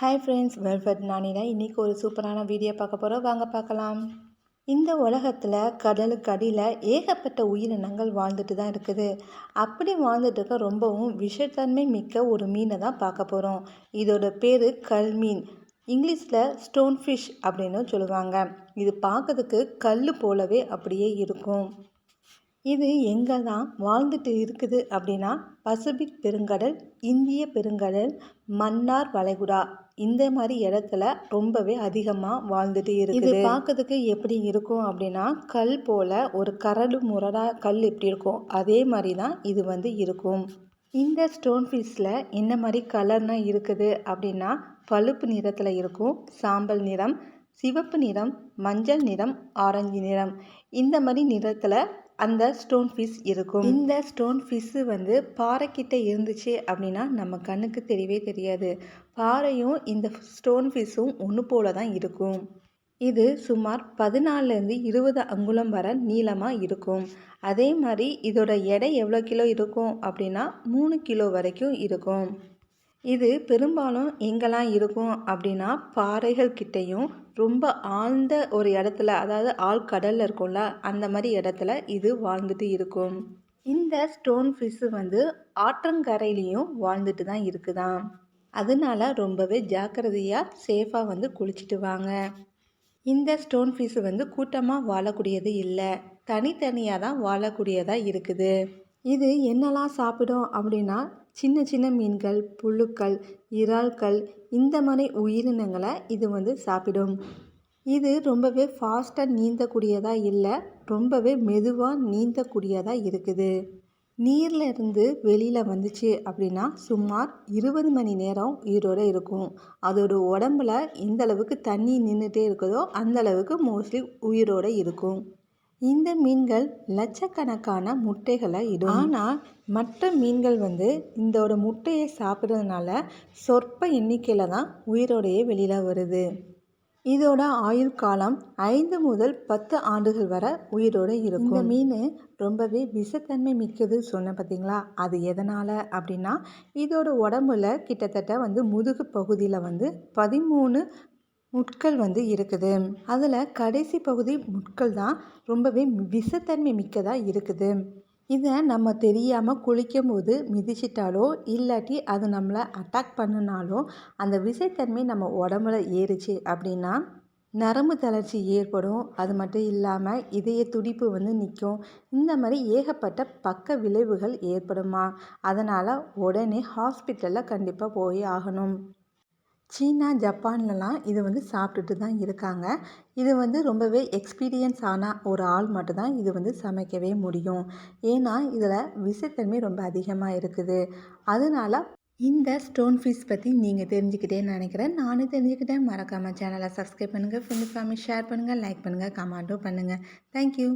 Hi friends வெல்ஃபட் நானினா இன்றைக்கி ஒரு சூப்பரான வீடியோ பார்க்க போகிறோம் வாங்க பார்க்கலாம். இந்த உலகத்தில் கடலுக்கு அடியில் ஏகப்பட்ட உயிரினங்கள் வாழ்ந்துட்டு தான் இருக்குது. அப்படி வாழ்ந்துட்டு இருக்க ரொம்பவும் விஷத்தன்மை மிக்க ஒரு மீனை தான் பார்க்க போகிறோம் இதோட பேர் கல் மீன் இங்கிலீஷில் ஸ்டோன் ஃபிஷ் அப்படின்னு சொல்லுவாங்க. இது பார்க்கறதுக்கு கல் போலவே அப்படியே இருக்கும். இது எங்கே தான் வாழ்ந்துட்டு இருக்குது அப்படின்னா பசிபிக் பெருங்கடல் இந்திய பெருங்கடல் மன்னார் வளைகுடா. இந்த மாதிரி இடத்துல ரொம்பவே அதிகமாக வாழ்ந்துட்டு இருக்குது. இது பார்க்கறதுக்கு எப்படி இருக்கும் அப்படின்னா கல் போல் ஒரு கரடு முரடா கல் எப்படி இருக்கும்? அதே மாதிரி தான் இது வந்து இருக்கும். இந்த ஸ்டோன் ஃபிஷ்ஷில் என்ன மாதிரி கலர்னால் இருக்குது அப்படின்னா பழுப்பு நிறத்தில் இருக்கும் சாம்பல் நிறம் சிவப்பு நிறம் மஞ்சள் நிறம் ஆரஞ்சு நிறம். இந்த மாதிரி நிறத்தில் அந்த ஸ்டோன் ஃபிஷ் இருக்கும். இந்த ஸ்டோன் ஃபிஷ்ஷு வந்து பாறைக்கிட்ட இருந்துச்சு அப்படின்னா நம்ம கண்ணுக்கு தெரியவே தெரியாது. பாறையும் இந்த ஸ்டோன் ஃபிஷ்ஷும் ஒன்று போல தான் இருக்கும். இது சுமார் பதினாலேருந்து இருபது அங்குலம் வர நீளமாக இருக்கும். அதே மாதிரி இதோட எடை எவ்வளோ கிலோ இருக்கும் அப்படின்னா மூணு கிலோ வரைக்கும் இருக்கும். இது பெரும்பாலும் எங்கெல்லாம் இருக்கும் அப்படின்னா பாறைகள் கிட்டேயும் ரொம்ப ஆழ்ந்த ஒரு இடத்துல அதாவது ஆழ்கடலில் இருக்கும்ல அந்த மாதிரி இடத்துல இது வாழ்ந்துட்டு இருக்கும். இந்த ஸ்டோன் ஃபிஷ்ஷு வந்து ஆற்றங்கரையிலையும் வாழ்ந்துட்டு தான் இருக்குதாம். அதனால ரொம்பவே ஜாக்கிரதையாக சேஃபாக வந்து குளிச்சுட்டு வாங்க. இந்த ஸ்டோன் ஃபிஷ்ஷு வந்து கூட்டமாக வாழக்கூடியது இல்லை. தனித்தனியாக தான் வாழக்கூடியதாக இருக்குது. இது என்னெல்லாம் சாப்பிடும் அப்படின்னா சின்ன சின்ன மீன்கள் புழுக்கள் இறால்கள் இந்த மாதிரி உயிரினங்களை இது வந்து சாப்பிடும். இது ரொம்பவே ஃபாஸ்ட்டாக நீந்தக்கூடியதாக இல்லை ரொம்பவே மெதுவாக நீந்தக்கூடியதாக இருக்குது. நீரில் இருந்து வெளியில் வந்துச்சு அப்படின்னா சுமார் இருபது மணி நேரம் உயிரோடு இருக்கும். அதோட உடம்புல எந்த அளவுக்கு தண்ணி நின்றுட்டே இருக்குதோ அந்த அளவுக்கு மோஸ்ட்லி உயிரோடு இருக்கும். இந்த மீன்கள் லட்சக்கணக்கான முட்டைகளை இடும். ஆனால் மற்ற மீன்கள் வந்து இதோட முட்டையை சாப்பிட்றதுனால சொற்ப எண்ணிக்கையில் தான் உயிரோடையே வெளியில் வருது. இதோட ஆயுள் காலம் ஐந்து முதல் பத்து ஆண்டுகள் வரை உயிரோடு இருக்கும். இந்த மீன் ரொம்பவே விஷத்தன்மை மிக்கது சொன்ன பார்த்தீங்களா அது எதனால் அப்படின்னா இதோட உடம்புல கிட்டத்தட்ட வந்து முதுகு பகுதியில் வந்து பதிமூணு முட்கள் வந்து இருக்குது. அதில் கடைசி பகுதி முட்கள் தான் ரொம்பவே விஷத்தன்மை மிக்கதாக இருக்குது. இதை நம்ம தெரியாமல் குளிக்கும் போது மிதிச்சிட்டாலோ இல்லாட்டி அது நம்மளை அட்டாக் பண்ணினாலோ அந்த விஷத்தன்மை நம்ம உடம்புல ஏறிச்சு அப்படின்னா நரம்பு தளர்ச்சி ஏற்படும். அது மட்டும் இல்லாமல் இதய துடிப்பு வந்து நிற்கும் இந்த மாதிரி ஏகப்பட்ட பக்க விளைவுகள் ஏற்படுமா? அதனால் உடனே ஹாஸ்பிட்டலில் கண்டிப்பாக போய் ஆகணும். சீனா ஜப்பான்லலாம் இது வந்து சாப்பிட்டுட்டு தான் இருக்காங்க. இது வந்து ரொம்பவே எக்ஸ்பீரியன்ஸ் ஆன ஒரு ஆள் மட்டும்தான் இது வந்து சமைக்கவே முடியும். ஏன்னா இதில் விஷத்தன்மை ரொம்ப அதிகமாக இருக்குது. அதனால இந்த ஸ்டோன் ஃபிஷ் பற்றி நீங்கள் தெரிஞ்சுக்கிட்டேன்னு நினைக்கிறேன். நானும் தெரிஞ்சுக்கிட்டேன். மறக்காமல் சேனலை சப்ஸ்கிரைப் பண்ணுங்கள் ஃப்ரெண்டு ஃபேமிலி ஷேர் பண்ணுங்கள் லைக் பண்ணுங்கள் கமெண்ட்டும் பண்ணுங்கள் தேங்க்யூ